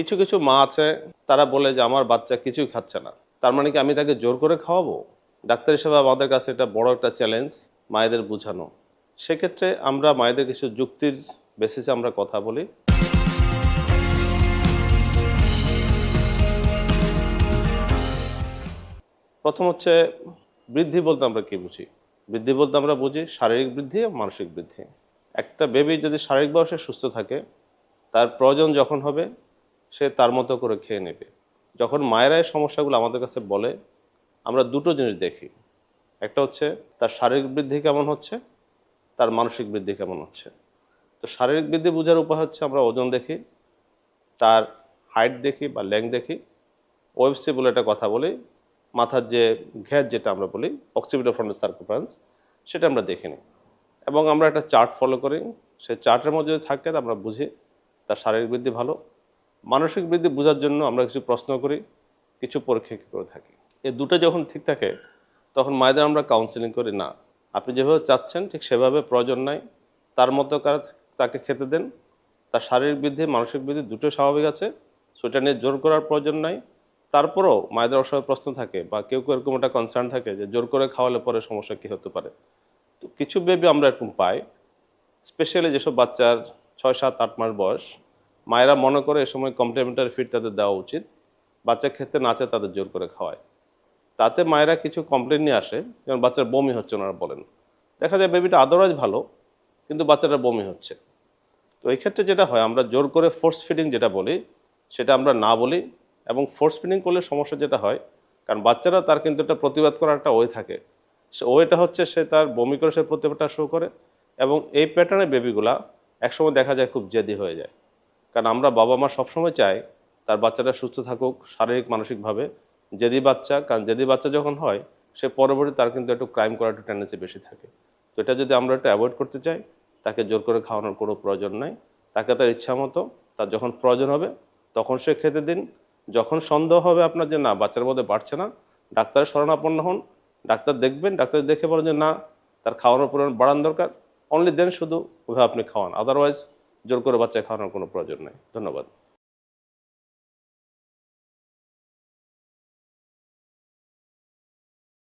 কিছু কিছু মা আছে, তারা বলে যে আমার বাচ্চা কিছুই খাচ্ছে না। তার মানে কি আমি তাকে জোর করে খাওয়াবো? ডাক্তার হিসেবে আমাদের কাছে এটা বড় একটা চ্যালেঞ্জ মায়েদের বোঝানো। সেক্ষেত্রে আমরা মায়েদের কিছু যুক্তির বেসিসে আমরা কথা বলি। প্রথম হচ্ছে, বৃদ্ধি বলতে আমরা কি বুঝি? বৃদ্ধি বলতে আমরা বুঝি শারীরিক বৃদ্ধি এবং মানসিক বৃদ্ধি। একটা বেবি যদি শারীরিক বয়সে সুস্থ থাকে, তার প্রয়োজন যখন হবে সে তার মতো করে খেয়ে নেবে। যখন মায়েরা এই সমস্যাগুলো আমাদের কাছে বলে, আমরা দুটো জিনিস দেখি। একটা হচ্ছে, তার শারীরিক বৃদ্ধি কেমন হচ্ছে, তার মানসিক বৃদ্ধি কেমন হচ্ছে। তো শারীরিক বৃদ্ধি বোঝার উপায় হচ্ছে, আমরা ওজন দেখি, তার হাইট দেখি বা ল্যাং দেখি ওয়েবসি বলে একটা কথা বলি, মাথার যে ঘ্যাট যেটা আমরা বলি অক্সিপিটো ফ্রন্টের সার্কুফারেন্স সেটা আমরা দেখে নিই। এবং আমরা একটা চার্ট ফলো করি, সেই চার্টের মধ্যে যদি থাকে আমরা বুঝি তার শারীরিক বৃদ্ধি ভালো মানসিক বৃদ্ধি বোঝার জন্য আমরা কিছু প্রশ্ন করি, কিছু পরীক্ষা করে থাকি। এই দুটো যখন ঠিক থাকে, তখন মায়েদের আমরা কাউন্সিলিং করি, না, আপনি যেভাবে চাচ্ছেন, ঠিক সেভাবে প্রয়োজন নাই। তার মতো কার- তাকে খেতে দেন। তার শারীরিক বৃদ্ধি, মানসিক বৃদ্ধি দুটো স্বাভাবিক আছে। সেটা নিয়ে জোর করার প্রয়োজন নাই। তারপরেও মায়েদের অসহায় প্রশ্ন থাকে বা কেউ কেউ এরকম একটা কনসার্ন থাকে যে, জোর করে খাওয়ালে পরে সমস্যা কী হতে পারে? তো কিছু বেবি আমরা এরকম পাই স্পেশালি যেসব বাচ্চার ছয়, সাত, আট মাস বয়স মায়েরা মনে করে এ সময় কমপ্লিমেন্টারি ফিড তাদের দেওয়া উচিত। বাচ্চা খেতে না চায় তাদের জোর করে খাওয়ায়। তাতে মায়েরা কিছু কমপ্লেন নিয়ে আসে, যেমন বাচ্চার বমি হচ্ছে ওনারা বলেন। দেখা যায় বেবিটা আদারওয়াইজ ভালো, কিন্তু বাচ্চাটা বমি হচ্ছে। তো এই ক্ষেত্রে যেটা হয়, আমরা জোর করে ফোর্স ফিডিং যেটা বলি, সেটা আমরা না বলি এবং ফোর্স ফিডিং করলে সমস্যা যেটা হয়, কারণ বাচ্চারা তার কিন্তু একটা প্রতিবাদ করার একটা ওয়ে থাকে। সে ওয়েটা হচ্ছে সে তার বমি করে সে প্রতিবাদটা শো করে এবং এই প্যাটার্নের বেবিগুলা একসময় দেখা যায় খুব জেদি হয়ে যায়। কারণ আমরা বাবা মা সবসময় চাই তার বাচ্চাটা সুস্থ থাকুক, শারীরিক, মানসিকভাবে। যেদি বাচ্চা, কারণ যেদি বাচ্চা যখন হয়, সে পরবর্তী তার কিন্তু একটু ক্রাইম করার একটু টেন্ডেন্সি বেশি থাকে। তো এটা যদি আমরা একটু অ্যাভয়েড করতে চাই, তাকে জোর করে খাওয়ানোর কোনো প্রয়োজন নাই। তাকে তার ইচ্ছা মতো, তার যখন প্রয়োজন হবে, তখন সে খেতে দিন। যখন সন্দেহ হবে আপনার যে না, বাচ্চার মধ্যে বাড়ছে না, ডাক্তারের শরণাপন্ন হন। ডাক্তার দেখবেন, ডাক্তার দেখে বলেন যে না, তার খাওয়ানোর পরিমাণ বাড়ান দরকার। অনলি দেন শুধু ওভাবে আপনি খাওয়ান। আদারওয়াইজ জোর করে বাচ্চা খাওয়ানোর কোনো প্রয়োজন নেই। ধন্যবাদ।